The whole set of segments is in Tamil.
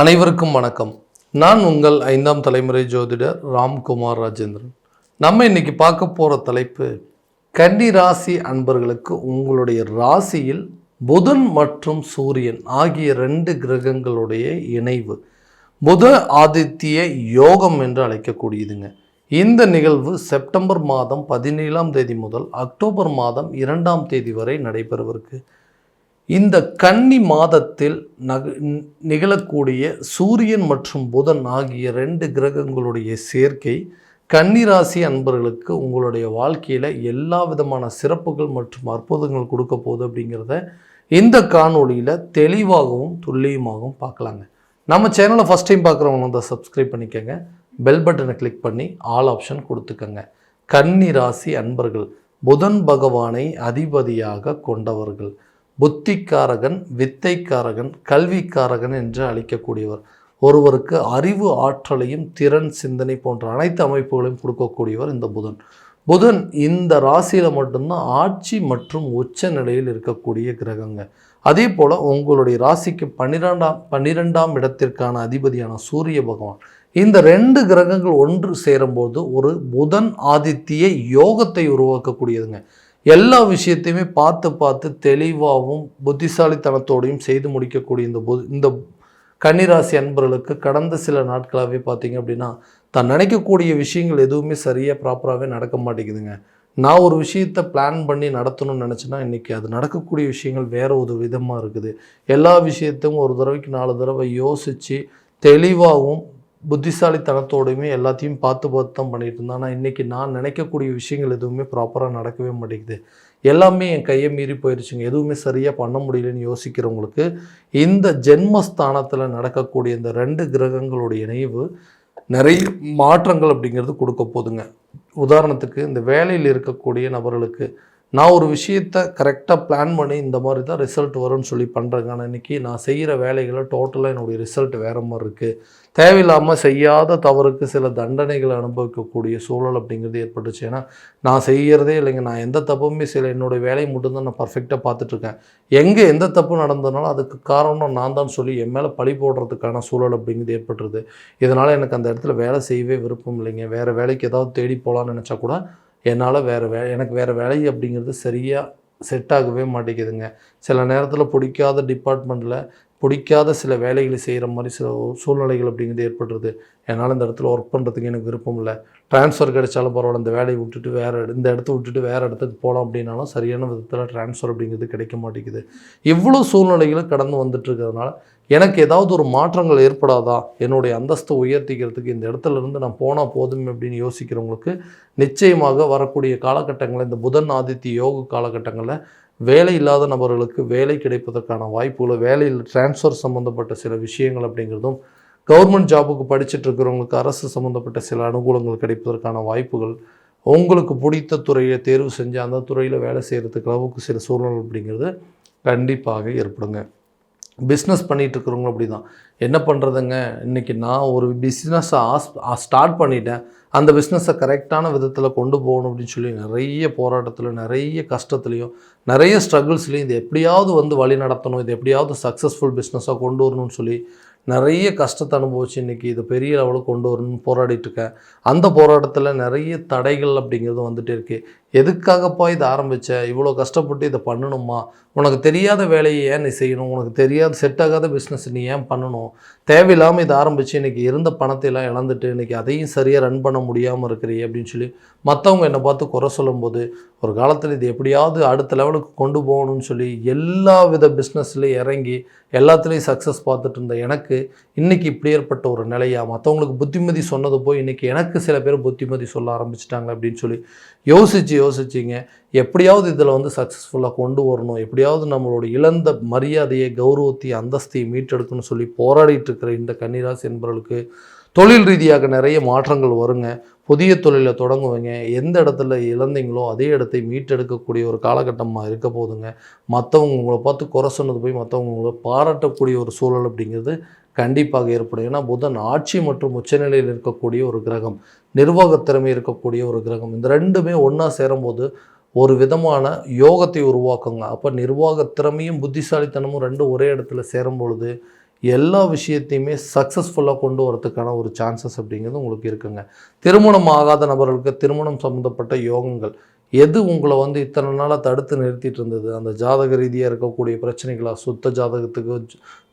அனைவருக்கும் வணக்கம். நான் உங்கள் ஐந்தாம் தலைமுறை ஜோதிடர் ராம்குமார் ராஜேந்திரன். நம்ம இன்னைக்கு பார்க்க போகிற தலைப்பு கன்னி ராசி அன்பர்களுக்கு உங்களுடைய ராசியில் புதன் மற்றும் சூரியன் ஆகிய ரெண்டு கிரகங்களுடைய இணைவு புத ஆதித்ய யோகம் என்று அழைக்கக்கூடியதுங்க. இந்த நிகழ்வு செப்டம்பர் மாதம் பதினேழாம் தேதி முதல் அக்டோபர் மாதம் இரண்டாம் தேதி வரை நடைபெறவிருக்கு இந்த கன்னி மாதத்தில் நக நிகழக்கூடிய சூரியன் மற்றும் புதன் ஆகிய ரெண்டு கிரகங்களுடைய சேர்க்கை கன்னிராசி அன்பர்களுக்கு உங்களுடைய வாழ்க்கையில் எல்லா விதமான சிறப்புகள் மற்றும் அற்புதங்கள் கொடுக்க போகுது அப்படிங்கிறத இந்த காணொளியில் தெளிவாகவும் துல்லியமாகவும் பார்க்கலாங்க. நம்ம சேனலை ஃபஸ்ட் டைம் பார்க்குறவங்க வந்து சப்ஸ்கிரைப் பண்ணிக்கோங்க. பெல் பட்டனை கிளிக் பண்ணி ஆல் ஆப்ஷன் கொடுத்துக்கோங்க. கன்னி ராசி அன்பர்கள் புதன் பகவானை அதிபதியாக கொண்டவர்கள். புத்திக்காரகன் வித்தைக்காரகன் கல்விக்காரகன் என்று அழைக்கக்கூடியவர். ஒருவருக்கு அறிவு ஆற்றலையும் திறன் சிந்தனை போன்ற அனைத்து அமைப்புகளையும் கொடுக்கக்கூடியவர் இந்த புதன். புதன் இந்த ராசியில் மட்டும்தான் ஆட்சி மற்றும் உச்ச நிலையில் இருக்கக்கூடிய கிரகங்க. அதே போல் உங்களுடைய ராசிக்கு பன்னிரெண்டாம் பன்னிரெண்டாம் இடத்திற்கான அதிபதியான சூரிய பகவான். இந்த ரெண்டு கிரகங்கள் ஒன்று சேரும்போது ஒரு புதன் ஆதித்ய யோகத்தை உருவாக்கக்கூடியதுங்க. எல்லா விஷயத்தையுமே பார்த்து பார்த்து தெளிவாகவும் புத்திசாலித்தனத்தோடையும் செய்து முடிக்கக்கூடிய இந்த புத இந்த கன்னிராசி அன்பர்களுக்கு கடந்த சில நாட்களாகவே பார்த்தீங்க அப்படின்னா தான் நினைக்கக்கூடிய விஷயங்கள் எதுவுமே சரியாக ப்ராப்பராகவே நடக்க மாட்டேங்குதுங்க. நான் ஒரு விஷயத்தை பிளான் பண்ணி நடத்தணும்னு நினச்சேன்னா இன்றைக்கி அது நடக்கக்கூடிய விஷயங்கள் வேறு ஒரு விதமாக இருக்குது. எல்லா விஷயத்தையும் ஒரு தடவைக்கு நாலு தடவை யோசித்து தெளிவாகவும் புத்திசாலித்தனத்தோடையுமே எல்லாத்தையும் பார்த்து பார்த்து தான் பண்ணிட்டு இருந்தேன். ஆனால் இன்றைக்கி நான் நினைக்கக்கூடிய விஷயங்கள் எதுவுமே ப்ராப்பராக நடக்கவே மாட்டேங்குது. எல்லாமே என் கையை மீறி போயிடுச்சுங்க எதுவுமே சரியாக பண்ண முடியலன்னு யோசிக்கிறவங்களுக்கு இந்த ஜென்மஸ்தானத்தில் நடக்கக்கூடிய இந்த ரெண்டு கிரகங்களுடைய இணைவு நிறைய மாற்றங்கள் அப்படிங்கிறது கொடுக்க போதுங்க உதாரணத்துக்கு இந்த வேலையில் இருக்கக்கூடிய நபர்களுக்கு நான் ஒரு விஷயத்த கரெக்டாக பிளான் பண்ணி இந்த மாதிரி தான் ரிசல்ட் வரும்னு சொல்லி பண்ணுறேங்க ஆனால் இன்றைக்கி நான் செய்கிற வேலைகளை டோட்டலாக என்னுடைய ரிசல்ட் வேறு மாதிரி இருக்குது தேவையில்லாமல் செய்யாத தவறுக்கு சில தண்டனைகளை அனுபவிக்கக்கூடிய சூழல் அப்படிங்கிறது ஏற்பட்டுச்சு. ஏன்னா நான் செய்கிறதே இல்லைங்க. நான் எந்த தப்புமே சில என்னுடைய வேலையை மட்டும்தான் நான் பர்ஃபெக்டாக பார்த்துட்ருக்கேன். எங்கே எந்த தப்பு நடந்ததுனாலும் அதுக்கு காரணம் நான் தான் சொல்லி என் மேலே பழி போடுறதுக்கான சூழல் அப்படிங்கிறது ஏற்பட்டுருது. இதனால் எனக்கு அந்த இடத்துல வேலை செய்யவே விருப்பம் இல்லைங்க. வேறு வேலைக்கு ஏதாவது தேடி போகலான்னு நினச்சா கூட என்னால் வேறு வே எனக்கு வேறு வேலை அப்படிங்கிறது சரியாக செட் ஆகவே மாட்டேங்குதுங்க. சில நேரத்தில் பிடிக்காத டிபார்ட்மெண்ட்டில் பிடிக்காத சில வேலைகளை செய்கிற மாதிரி சில சூழ்நிலைகள் அப்படிங்கிறது ஏற்படுறது. என்னால் இந்த இடத்துல ஒர்க் பண்ணுறதுக்கு எனக்கு விருப்பம் இல்லை. ட்ரான்ஸ்ஃபர் கிடைச்சாலும் பரவாயில்ல இந்த வேலையை விட்டுட்டு வேறு இந்த இடத்த விட்டுட்டு வேறு இடத்துக்கு போகலாம் அப்படின்னாலும் சரியான விதத்தில் ட்ரான்ஸ்ஃபர் அப்படிங்கிறது கிடைக்க மாட்டேங்குது. இவ்வளோ சூழ்நிலைகளும் கடந்து வந்துட்டு இருக்கிறதுனால எனக்கு ஏதாவது ஒரு மாற்றங்கள் ஏற்படாதா? என்னுடைய அந்தஸ்தை உயர்த்திக்கிறதுக்கு இந்த இடத்துல இருந்து நான் போனால் போதும் அப்படின்னு யோசிக்கிறவங்களுக்கு நிச்சயமாக வரக்கூடிய காலகட்டங்களில் இந்த புதன் ஆதித்ய யோக காலகட்டங்களில் வேலை இல்லாத நபர்களுக்கு வேலை கிடைப்பதற்கான வாய்ப்புகள் வேலையில் டிரான்ஸ்ஃபர் சம்மந்தப்பட்ட சில விஷயங்கள் அப்படிங்கிறதும் கவர்மெண்ட் ஜாபுக்கு படிச்சுட்டு இருக்கிறவங்களுக்கு அரசு சம்மந்தப்பட்ட சில அனுகூலங்கள் கிடைப்பதற்கான வாய்ப்புகள் உங்களுக்கு பிடித்த துறையை தேர்வு செஞ்சு அந்த துறையில் வேலை செய்கிறதுக்கு அளவுக்கு சில சூழ்நிலை அப்படிங்கிறது கண்டிப்பாக ஏற்படுங்க. பிஸ்னஸ் பண்ணிகிட்டு அப்படி தான் என்ன பண்ணுறதுங்க இன்றைக்கி நான் ஒரு பிஸ்னஸை ஆஸ் ஸ்டார்ட் பண்ணிட்டேன். அந்த பிஸ்னஸை கரெக்டான விதத்தில் கொண்டு போகணும் அப்படின்னு சொல்லி நிறைய போராட்டத்தில் நிறைய கஷ்டத்துலேயும் நிறைய ஸ்ட்ரகிள்ஸ்லையும் இது எப்படியாவது வந்து வழி நடத்தணும் இது எப்படியாவது சக்ஸஸ்ஃபுல் பிஸ்னஸாக கொண்டு வரணும்னு சொல்லி நிறைய கஷ்டத்தை அனுபவிச்சு இன்றைக்கி இதை பெரிய அளவில் கொண்டு வரணும்னு போராடிட்டுருக்கேன் அந்த போராட்டத்தில் நிறைய தடைகள் அப்படிங்கிறது வந்துகிட்டே இருக்குது எதுக்காகப்பா இதை ஆரம்பித்த இவ்வளோ கஷ்டப்பட்டு இதை பண்ணணுமா? உனக்கு தெரியாத வேலையை ஏன் நீ செய்யணும்? உனக்கு தெரியாத செட் ஆகாத பிஸ்னஸ் நீ ஏன் பண்ணணும்? தேவையில்லாமல் இதை ஆரம்பித்து இன்றைக்கி இருந்த பணத்தை எல்லாம் இழந்துட்டு இன்றைக்கி அதையும் சரியாக ரன் பண்ண முடியாமல் இருக்கிறீ அப்படின்னு சொல்லி மற்றவங்க என்னை பார்த்து குறை சொல்லும்போது ஒரு காலத்தில் இது எப்படியாவது அடுத்த லெவலுக்கு கொண்டு போகணும்னு சொல்லி எல்லா வித பிஸ்னஸ்லேயும் இறங்கி எல்லாத்துலேயும் சக்ஸஸ் பார்த்துட்டு இருந்த எனக்கு இன்றைக்கி இப்படி ஏற்பட்ட ஒரு நிலையாக மற்றவங்களுக்கு புத்திமதி சொன்னது போய் இன்றைக்கி எனக்கு சில பேர் புத்திமதி சொல்ல ஆரம்பிச்சிட்டாங்க அப்படின்னு சொல்லி யோசித்து யோசிச்சிங்க. எப்படியாவது இதில் வந்து சக்ஸஸ்ஃபுல்லாக கொண்டு வரணும். எப்படியாவது நம்மளோட இழந்த மரியாதையை கௌரவத்தையும் அந்தஸ்தையும் மீட்டெடுக்கணும்னு சொல்லி போராடிட்டு இருக்கிற இந்த கன்னிராசி என்பவர்களுக்கு தொழில் ரீதியாக நிறைய மாற்றங்கள் வருங்க. புதிய தொழிலை தொடங்குவீங்க. எந்த இடத்துல இழந்தீங்களோ அதே இடத்தை மீட்டெடுக்கக்கூடிய ஒரு காலகட்டமாக இருக்க போதுங்க. மற்றவங்க உங்களை பார்த்து குறை சொன்னது போய் மற்றவங்க உங்களை பாராட்டக்கூடிய ஒரு சூழல் அப்படிங்கிறது கண்டிப்பாக ஏற்படும். ஏன்னா புதன் ஆட்சி மற்றும் உச்சநிலையில் இருக்கக்கூடிய ஒரு கிரகம் நிர்வாகத் திறமை இருக்கக்கூடிய ஒரு கிரகம் இந்த ரெண்டுமே ஒன்றா சேரும்போது ஒரு விதமான யோகத்தை உருவாக்குங்க. அப்போ நிர்வாகத் திறமையும் புத்திசாலித்தனமும் ரெண்டும் ஒரே இடத்துல சேரும் பொழுது எல்லா விஷயத்தையுமே சக்ஸஸ்ஃபுல்லாக கொண்டு வரதுக்கான ஒரு சான்சஸ் அப்படிங்கிறது உங்களுக்கு இருக்குங்க. திருமணம் ஆகாத நபர்களுக்கு திருமணம் சம்மந்தப்பட்ட யோகங்கள் எது உங்களை வந்து இத்தனை நாளாக தடுத்து நிறுத்திட்டு இருந்தது? அந்த ஜாதக ரீதியாக இருக்கக்கூடிய பிரச்சனைகளா? சுத்த ஜாதகத்துக்கு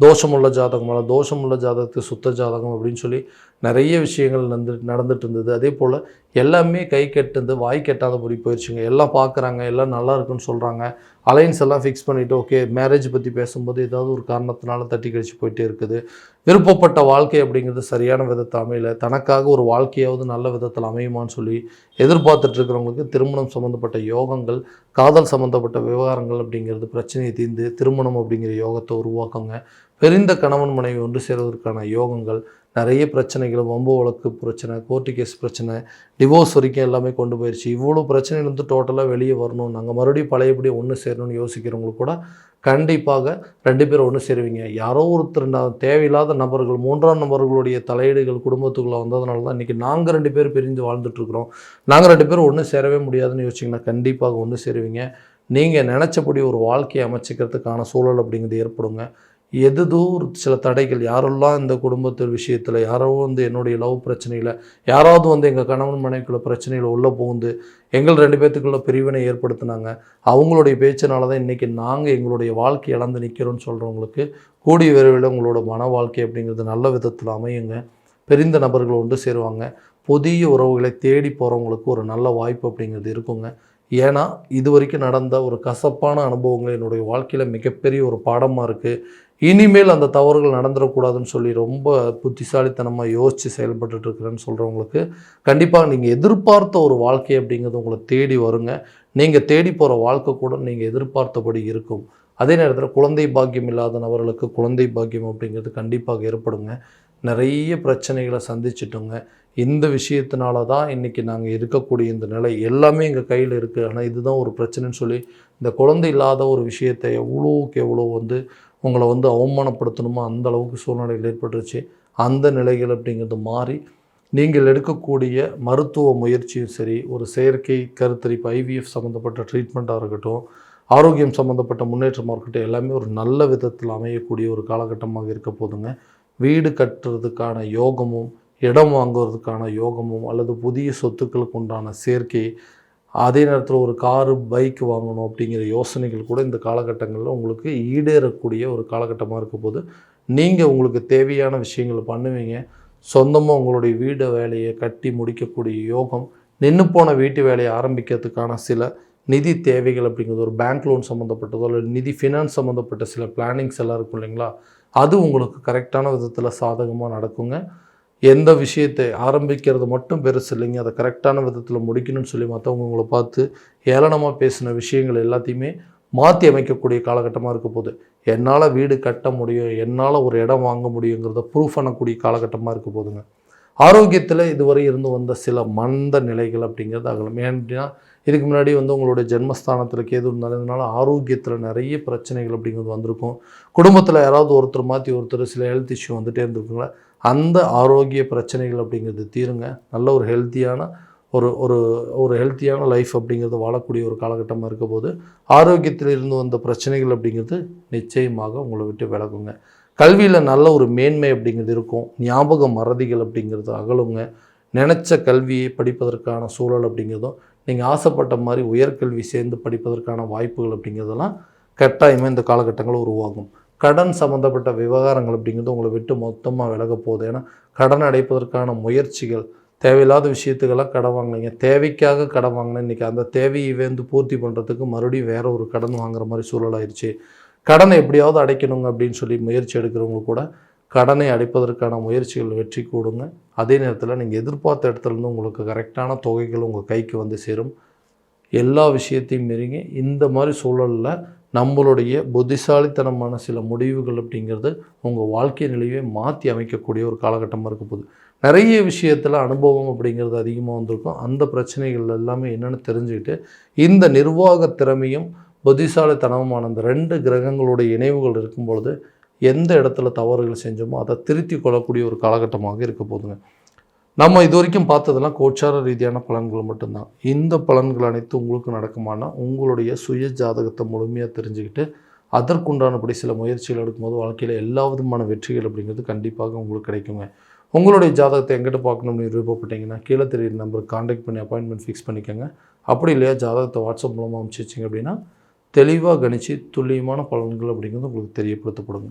தோஷமுள்ள ஜாதகமால தோஷமுள்ள ஜாதகத்துக்கு சுத்த ஜாதகம் அப்படின்னு சொல்லி நிறைய விஷயங்கள் நடந்து நடந்துட்டு இருந்தது. அதே போல் எல்லாமே கை கெட்டது வாய் கெட்டாதபடி போயிடுச்சுங்க எல்லாம் பார்க்குறாங்க எல்லாம் நல்லா இருக்குன்னு சொல்கிறாங்க அலைன்ஸ் எல்லாம் ஃபிக்ஸ் பண்ணிவிட்டு ஓகே மேரேஜ் பற்றி பேசும்போது ஏதாவது ஒரு காரணத்தினால தட்டி கழிச்சு போயிட்டே இருக்குது. விருப்பப்பட்ட வாழ்க்கை அப்படிங்கிறது சரியான விதத்தில் அமையல. தனக்காக ஒரு வாழ்க்கையாவது நல்ல விதத்தில் அமையுமான்னு சொல்லி எதிர்பார்த்துட்ருக்கிறவங்களுக்கு திருமணம் சம்மந்தப்பட்ட யோகங்கள் காதல் சம்மந்தப்பட்ட விவகாரங்கள் அப்படிங்கிறது பிரச்சனையை தீர்ந்து திருமணம் அப்படிங்கிற யோகத்தை உருவாக்குங்க. பெரிந்த கணவன் மனைவி ஒன்று சேர்வதற்கான யோகங்கள் நிறைய பிரச்சனைகள் வம்பு வழக்கு பிரச்சனை கோர்ட்டு கேஸ் பிரச்சனை டிவோர்ஸ் வரைக்கும் எல்லாமே கொண்டு போயிடுச்சு இவ்வளோ பிரச்சனையிலேருந்து டோட்டலாக வெளியே வரணும். நாங்கள் மறுபடியும் பழையபடி ஒன்று சேரணும்னு யோசிக்கிறவங்களுக்கு கூட கண்டிப்பாக ரெண்டு பேரும் ஒன்று சேருவீங்க. யாரோ ஒருத்தர் நான் தேவையில்லாத நபர்கள் மூன்றாம் நபர்களுடைய தலையீடுகள் குடும்பத்துக்குள்ளே வந்ததுனால தான் இன்றைக்கி நாங்கள் ரெண்டு பேர் பிரிஞ்சு வாழ்ந்துட்டுருக்குறோம். நாங்கள் ரெண்டு பேரும் ஒன்று சேரவே முடியாதுன்னு யோசிச்சிங்கன்னா கண்டிப்பாக ஒன்று சேருவீங்க. நீங்கள் நினச்சபடி ஒரு வாழ்க்கையை அமைச்சிக்கிறதுக்கான சூழல் அப்படிங்கிறது ஏற்படுங்க. எதுதோ ஒரு சில தடைகள். யாரெல்லாம் இந்த குடும்பத்து விஷயத்தில் யாரோ வந்து என்னுடைய லவ் பிரச்சனையில் யாராவது வந்து எங்கள் கணவன் மனைவிக்குள்ள பிரச்சனையில் உள்ளே புகுந்து எங்கள் ரெண்டு பேர்த்துக்குள்ள பிரிவினை ஏற்படுத்தினாங்க. அவங்களுடைய பேச்சினால தான் இன்றைக்கி நாங்கள் எங்களுடைய வாழ்க்கை இழந்து நிற்கிறோம்னு சொல்கிறவங்களுக்கு கூடிய விரைவில் உங்களோட மன வாழ்க்கை அப்படிங்கிறது நல்ல விதத்தில் அமையுங்க. பெரிந்த நபர்கள் ஒன்று சேருவாங்க. புதிய உறவுகளை தேடி போகிறவங்களுக்கு ஒரு நல்ல வாய்ப்பு அப்படிங்கிறது இருக்குங்க. ஏன்னா இது வரைக்கும் நடந்த ஒரு கசப்பான அனுபவங்கள் என்னுடைய வாழ்க்கையில் மிகப்பெரிய ஒரு பாடமாக இருக்குது இனிமேல் அந்த தவறுகள் நடந்துடக்கூடாதுன்னு சொல்லி ரொம்ப புத்திசாலித்தனமாக யோசித்து செயல்பட்டுட்டு இருக்கிறேன்னு சொல்கிறவங்களுக்கு கண்டிப்பாக நீங்கள் எதிர்பார்த்த ஒரு வாழ்க்கை அப்படிங்கிறது உங்களை தேடி வருங்க. நீங்கள் தேடி போகிற வாழ்க்கை கூட நீங்கள் எதிர்பார்த்தபடி இருக்கும். அதே நேரத்தில் குழந்தை பாக்கியம் இல்லாத நபர்களுக்கு குழந்தை பாக்கியம் அப்படிங்கிறது கண்டிப்பாக ஏற்படுங்க. நிறைய பிரச்சனைகளை சந்திச்சிட்டோங்க. இந்த விஷயத்தினால தான் இன்றைக்கி நாங்கள் இருக்கக்கூடிய இந்த நிலை எல்லாமே எங்கள் கையில் இருக்குது ஆனால் இதுதான் ஒரு பிரச்சனைன்னு சொல்லி இந்த குழந்தை இல்லாத ஒரு விஷயத்தை எவ்வளோக்கு எவ்வளோ வந்து உங்களை வந்து அவமானப்படுத்தணுமோ அந்த அளவுக்கு சூழ்நிலையில் ஏற்பட்டுருச்சு. அந்த நிலைகள் அப்படிங்கிறது மாறி நீங்கள் எடுக்கக்கூடிய மருத்துவ முயற்சியும் சரி ஒரு செயற்கை கருத்தரிப்பு ஐவிஎஃப் சம்மந்தப்பட்ட ட்ரீட்மெண்ட்டாக இருக்கட்டும் ஆரோக்கியம் சம்மந்தப்பட்ட முன்னேற்றமாக இருக்கட்டும் எல்லாமே ஒரு நல்ல விதத்தில் அமையக்கூடிய ஒரு காலகட்டமாக இருக்க போதுங்க. வீடு கட்டுறதுக்கான யோகமும் இடம் வாங்குவதற்கான யோகமும் அல்லது புதிய சொத்துக்களுக்கு உண்டான சேர்க்கை அதே நேரத்தில் ஒரு காரு பைக் வாங்கணும் அப்படிங்கிற யோசனைகள் கூட இந்த காலகட்டங்களில் உங்களுக்கு ஈடேறக்கூடிய ஒரு காலகட்டமாக இருக்க போது நீங்கள் உங்களுக்கு தேவையான விஷயங்களை பண்ணுவீங்க. சொந்தமாக உங்களுடைய வீடு வேலையை கட்டி முடிக்கக்கூடிய யோகம் நின்று போன வீட்டு வேலையை ஆரம்பிக்கிறதுக்கான சில நிதி தேவைகள் அப்படிங்கிறது ஒரு பேங்க் லோன் சம்மந்தப்பட்டதோ அல்லது நிதி ஃபினான்ஸ் சம்மந்தப்பட்ட சில பிளானிங்ஸ் எல்லாம் இருக்கும் இல்லைங்களா? அது உங்களுக்கு கரெக்டான விதத்தில் சாதகமாக நடக்குங்க. எந்த விஷயத்தை ஆரம்பிக்கிறது மட்டும் பெருசு இல்லைங்க. அதை கரெக்டான விதத்தில் முடிக்கணும்னு சொல்லி மற்றவங்க உங்களை பார்த்து ஏளனமாக பேசின விஷயங்கள் எல்லாத்தையுமே மாற்றி அமைக்கக்கூடிய காலகட்டமாக இருக்க போகுது. என்னால் வீடு கட்ட முடியும் என்னால் ஒரு இடம் வாங்க முடியுங்கிறத ப்ரூஃப் பண்ணக்கூடிய காலகட்டமாக இருக்க போதுங்க ஆரோக்கியத்தில் இதுவரை இருந்து வந்த சில மந்த நிலைகள் அப்படிங்கிறது அகலும். ஏன்னா இதுக்கு முன்னாடி வந்து உங்களுடைய ஜென்மஸ்தானத்தில் கேது இருந்ததுனால ஆரோக்கியத்தில் நிறைய பிரச்சனைகள் அப்படிங்கிறது வந்திருக்கும். குடும்பத்தில் யாராவது ஒருத்தர் மாற்றி ஒருத்தர் சில ஹெல்த் இஷ்யூ வந்துட்டே இருந்திருக்குங்களா? அந்த ஆரோக்கிய பிரச்சனைகள் அப்படிங்கிறது தீருங்க. நல்ல ஒரு ஹெல்த்தியான ஒரு ஒரு ஒரு ஹெல்த்தியான லைஃப் அப்படிங்கிறது வாழக்கூடிய ஒரு காலகட்டமாக இருக்க போது ஆரோக்கியத்தில் இருந்து வந்த பிரச்சனைகள் அப்படிங்கிறது நிச்சயமாக உங்களை விட்டு விலகுங்க. கல்வியில் நல்ல ஒரு மேன்மை அப்படிங்கிறது இருக்கும். ஞாபக மறதிகள் அப்படிங்கிறது அகலுங்க. நினச்ச கல்வியை படிப்பதற்கான சூழல் அப்படிங்கிறதும் நீங்கள் ஆசைப்பட்ட மாதிரி உயர்கல்வி சேர்ந்து படிப்பதற்கான வாய்ப்புகள் அப்படிங்கிறதெல்லாம் கட்டாயமாக இந்த காலகட்டங்கள் உருவாகும். கடன் சம்மந்தப்பட்ட விவகாரங்கள் அப்படிங்கிறது உங்களை விட்டு மொத்தமாக விலக போகுது. ஏன்னா கடன் அடைப்பதற்கான முயற்சிகள் தேவையில்லாத விஷயத்துக்கெல்லாம் கடன் வாங்கினீங்க. தேவைக்காக கடன் வாங்கினேன் இன்றைக்கி அந்த தேவையை வந்து பூர்த்தி பண்ணுறதுக்கு மறுபடியும் வேறு ஒரு கடன் வாங்குற மாதிரி சூழலாயிருச்சு கடனை எப்படியாவது அடைக்கணுங்க அப்படின்னு சொல்லி முயற்சி எடுக்கிறவங்க கூட கடனை அடைப்பதற்கான முயற்சிகள் வெற்றி கூடுங்க. அதே நேரத்தில் நீங்கள் எதிர்பார்த்த இடத்துல இருந்து உங்களுக்கு கரெக்டான தொகைகள் உங்கள் கைக்கு வந்து சேரும். எல்லா விஷயத்தையும் மீறிங்க. இந்த மாதிரி சூழலில் நம்மளுடைய புத்திசாலித்தனமான சில முடிவுகள் அப்படிங்கிறது உங்கள் வாழ்க்கை நிலையை மாற்றி அமைக்கக்கூடிய ஒரு காலகட்டமாக இருக்க போகுது. நிறைய விஷயத்தில் அனுபவம் அப்படிங்கிறது அதிகமாக வந்திருக்கும். அந்த பிரச்சனைகள் எல்லாமே என்னென்னு தெரிஞ்சுக்கிட்டு இந்த நிர்வாக திறமையும் புத்திசாலித்தனமான அந்த ரெண்டு கிரகங்களுடைய இணைவுகள் இருக்கும் பொழுது எந்த இடத்துல தவறுகள் செஞ்சோமோ அதை திருத்தி கொள்ளக்கூடிய ஒரு காலகட்டமாக இருக்க போதுங்க நம்ம இது வரைக்கும் பார்த்ததெல்லாம் கோச்சார ரீதியான பலன்கள் மட்டும்தான். இந்த பலன்கள் அனைத்தும் உங்களுக்கு நடக்குமானா உங்களுடைய சுய ஜாதகத்தை முழுமையாக தெரிஞ்சுக்கிட்டு அதற்குண்டானபடி சில முயற்சிகள் எடுக்கும்போது வாழ்க்கையில் எல்லா விதமான வெற்றிகள் அப்படிங்கிறது கண்டிப்பாக உங்களுக்கு கிடைக்குங்க. உங்களுடைய ஜாதகத்தை எங்கிட்ட பார்க்கணும்னு விருப்பப்பட்டீங்கன்னா கீழே தெரியுற நம்பருக்கு காண்டாக்ட் பண்ணி அப்பாயின்மெண்ட் ஃபிக்ஸ் பண்ணிக்கோங்க. அப்படி இல்லையா ஜாதகத்தை வாட்ஸ்அப் மூலமாக அனுப்பிச்சி வச்சிங்க அப்படின்னா தெளிவாக கணித்து துல்லியமான பலன்கள் அப்படிங்கிறது உங்களுக்கு தெரியப்படுத்தப்படுங்க.